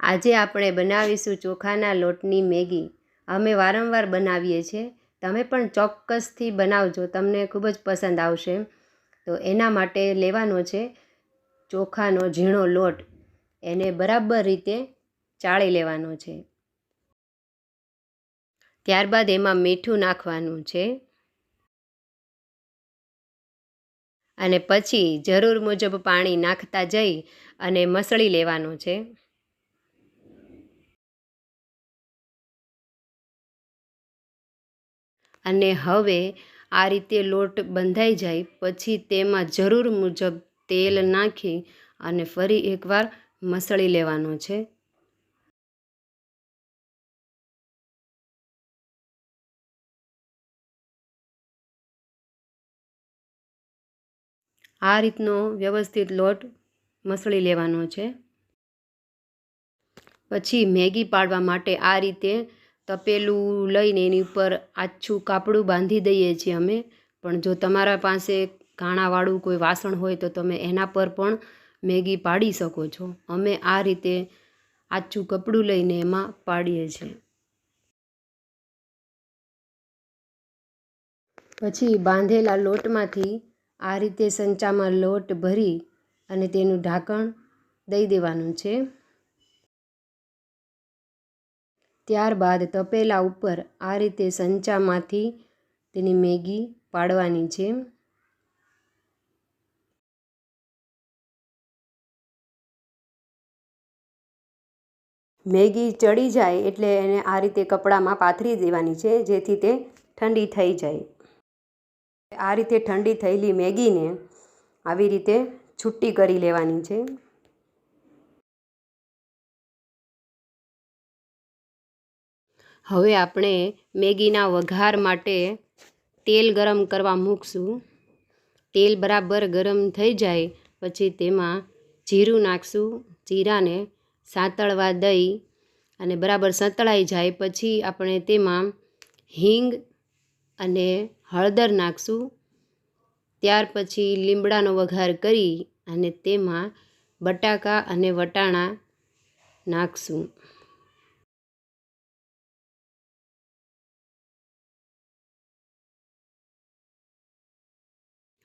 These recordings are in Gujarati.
આજે આપણે બનાવીશું ચોખાના લોટની મેગી. અમે વારંવાર બનાવીએ છીએ. તમે પણ ચોક્કસથી બનાવજો. તમને ખૂબ જ પસંદ આવશે. તો એના માટે લેવાનો છે ચોખાનો ઝીણો લોટ. એને બરાબર રીતે ચાળી લેવાનો છે. ત્યારબાદ એમાં મીઠું નાખવાનું છે. અને પછી જરૂર મુજબ પાણી નાખતા જઈ અને મસળી લેવાનું છે. અને હવે આ રીતે લોટ બંધાઈ જાય, પછી તેમાં જરૂર મુજબ તેલ નાખી અને ફરી એકવાર મસળી લેવાનો છે. આ રીતનો વ્યવસ્થિત લોટ મસળી લેવાનો છે. પછી મેગી પાડવા માટે આ રીતે તપેલું લઈને એની ઉપર આછું કાપડું બાંધી દઈએ છીએ અમે. પણ જો તમારા પાસે ઘાણાવાળું કોઈ વાસણ હોય તો તમે એના પર પણ મેગી પાડી શકો છો. અમે આ રીતે આછું કપડું લઈને એમાં પાડીએ છીએ. પછી બાંધેલા લોટમાંથી આ રીતે સંચામાં લોટ ભરી અને તેનું ઢાંકણ દઈ દેવાનું છે. ત્યારબાદ તપેલા ઉપર આ રીતે સંચામાંથી તેની મેગી પાડવાની છે. મેગી ચડી જાય એટલે એને આ રીતે કપડામાં પાથરી દેવાની છે, જેથી તે ઠંડી થઈ જાય. આ રીતે ઠંડી થયેલી મેગીને આવી રીતે છૂટી કરી લેવાની છે. હવે આપણે મેગીના વઘાર માટે તેલ ગરમ કરવા મૂકશું. તેલ બરાબર ગરમ થઈ જાય, પછી તેમાં જીરું નાખશું. જીરાને સાંતળવા દઈ અને બરાબર સંતળાઈ જાય, પછી આપણે તેમાં હિંગ અને હળદર નાખશું. ત્યાર પછી લીમડાનો વઘાર કરી અને તેમાં બટાકા અને વટાણા નાખશું.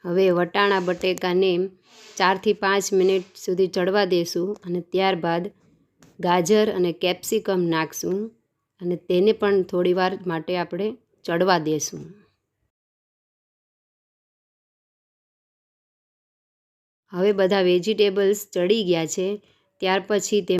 હવે વટાણા, બટેકાને ચારથી પાંચ મિનિટ સુધી ચડવા દેશું અને ત્યારબાદ ગાજર અને કેપ્સિકમ નાખશું અને તેને પણ થોડીવાર માટે આપણે ચડવા દેશું. હવે બધા વેજીટેબલ્સ ચડી ગયા છે, ત્યાર પછી તે